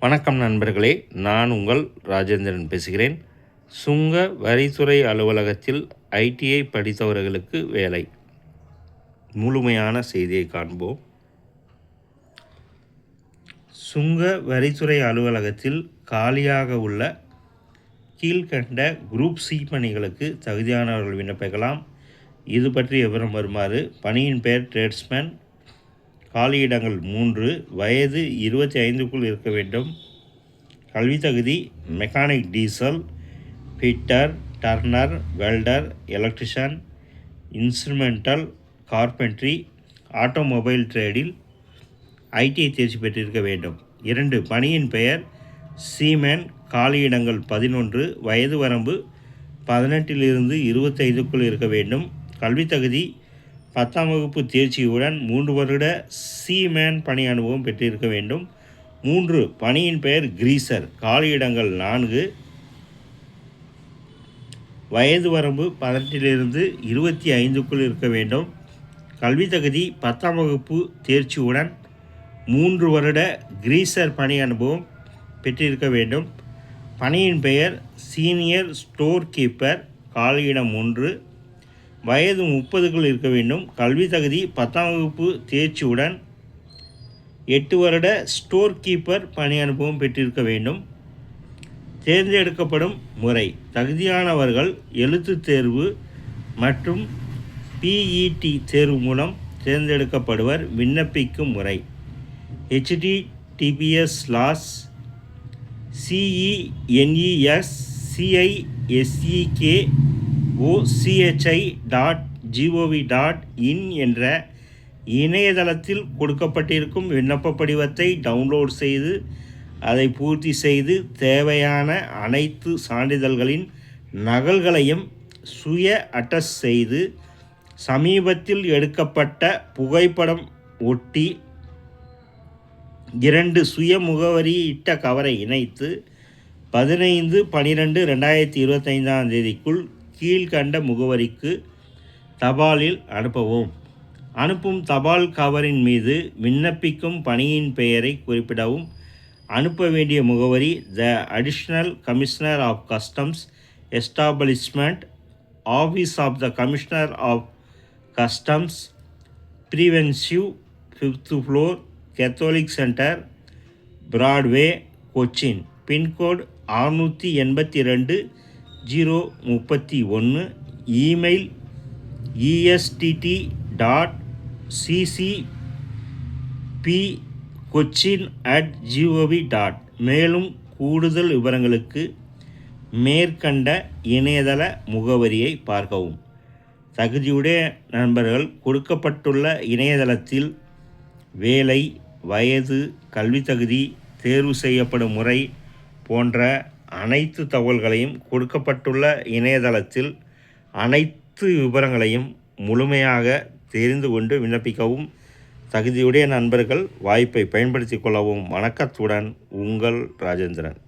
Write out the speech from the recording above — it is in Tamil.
வணக்கம் நண்பர்களே நான் உங்கள் ராஜேந்திரன் பேசுகிறேன். சுங்க வரித்துறை அலுவலகத்தில் ஐடிஐ படித்தவர்களுக்கு வேலை. முழுமையான செய்தியை காண்போம். சுங்க வரித்துறை அலுவலகத்தில் காலியாக உள்ள கீழ்கண்ட குரூப் சி பணிகளுக்கு தகுதியானவர்கள் விண்ணப்பிக்கலாம். இது பற்றி விவரம் வருமாறு பணியின் பெயர் ட்ரேட்ஸ்மேன் காலியிடங்கள் மூன்று வயது இருபத்தி ஐந்துக்குள் இருக்க வேண்டும். கல்வி தகுதி mechanic diesel fitter turner welder electrician instrumental carpentry automobile ட்ரேடில் ITI தேர்ச்சி பெற்றிருக்க வேண்டும். இரண்டு பணியின் பெயர் சீமேன் காலியிடங்கள் பதினொன்று வயது வரம்பு பதினெட்டிலிருந்து இருபத்தைந்துக்குள் இருக்க வேண்டும். கல்வி தகுதி பத்தாம் வகுப்பு தேர்ச்சியுடன் மூன்று வருட சீமேன் பணி அனுபவம் பெற்றிருக்க வேண்டும். மூன்று பணியின் பெயர் கிரீசர் காலியிடங்கள் நான்கு. வயது வரம்பு பதினெட்டிலிருந்து இருபத்தி ஐந்துக்குள் இருக்க வேண்டும். கல்வி தகுதி பத்தாம் வகுப்பு தேர்ச்சியுடன் மூன்று வருட கிரீசர் பணி அனுபவம் பெற்றிருக்க வேண்டும். பணியின் பெயர் சீனியர் ஸ்டோர் கீப்பர் காலியிடம் ஒன்று. வயது முப்பதுக்குள் இருக்க வேண்டும். கல்வி தகுதி பத்தாம் வகுப்பு தேர்ச்சியுடன் எட்டு வருட ஸ்டோர் கீப்பர் பணி அனுபவம் பெற்றிருக்க வேண்டும். தேர்ந்தெடுக்கப்படும் முறை. தகுதியானவர்கள் எழுத்துத் தேர்வு மற்றும் பிஇடி தேர்வு மூலம் தேர்ந்தெடுக்கப்படுவர். விண்ணப்பிக்கும் முறை. HTTPS loss CENES CISEK OCHI dot GOV dot in என்ற இணையதளத்தில் கொடுக்கப்பட்டிருக்கும் விண்ணப்ப படிவத்தை டவுன்லோட் செய்து அதை பூர்த்தி செய்து தேவையான அனைத்து சான்றிதழ்களின் நகல்களையும் சுய அட்டஸ் செய்து சமீபத்தில் எடுக்கப்பட்ட புகைப்படம் ஒட்டி இரண்டு சுய முகவரியிட்ட கவரை இணைத்து பதினைந்து பனிரெண்டு ரெண்டாயிரத்தி இருபத்தைந்தாம் தேதிக்குள் கீழ்கண்ட முகவரிக்கு தபாலில் அனுப்பவும். அனுப்பும் தபால் கவரின் மீது விண்ணப்பிக்கும் பணியின் பெயரை குறிப்பிடவும். அனுப்ப வேண்டிய முகவரி the additional commissioner of customs establishment office of the commissioner of customs preventive fifth floor Catholic centre Broadway Cochin. Pincode அறுநூற்றி எண்பத்தி ரெண்டு ஜீரோ முப்பத்தி ஒன்று email ESTT dot CC P Cochin at GOV dot மேலும் கூடுதல் விவரங்களுக்கு மேற்கண்ட இணையதள முகவரியை பார்க்கவும். தகுதியுடைய நண்பர்கள் கொடுக்கப்பட்டுள்ள இணையதளத்தில் வேலை வயது கல்வி தகுதி தேர்வு செய்யப்படும் முறை போன்ற அனைத்து தகவல்களையும் கொடுக்கப்பட்டுள்ள இணையதளத்தில் அனைத்து விவரங்களையும் முழுமையாக தெரிந்து கொண்டு விண்ணப்பிக்கவும். தகுதியுடைய நண்பர்கள் வாய்ப்பை பயன்படுத்தி கொள்ளவும் வணக்கத்துடன் உங்கள் ராஜேந்திரன்.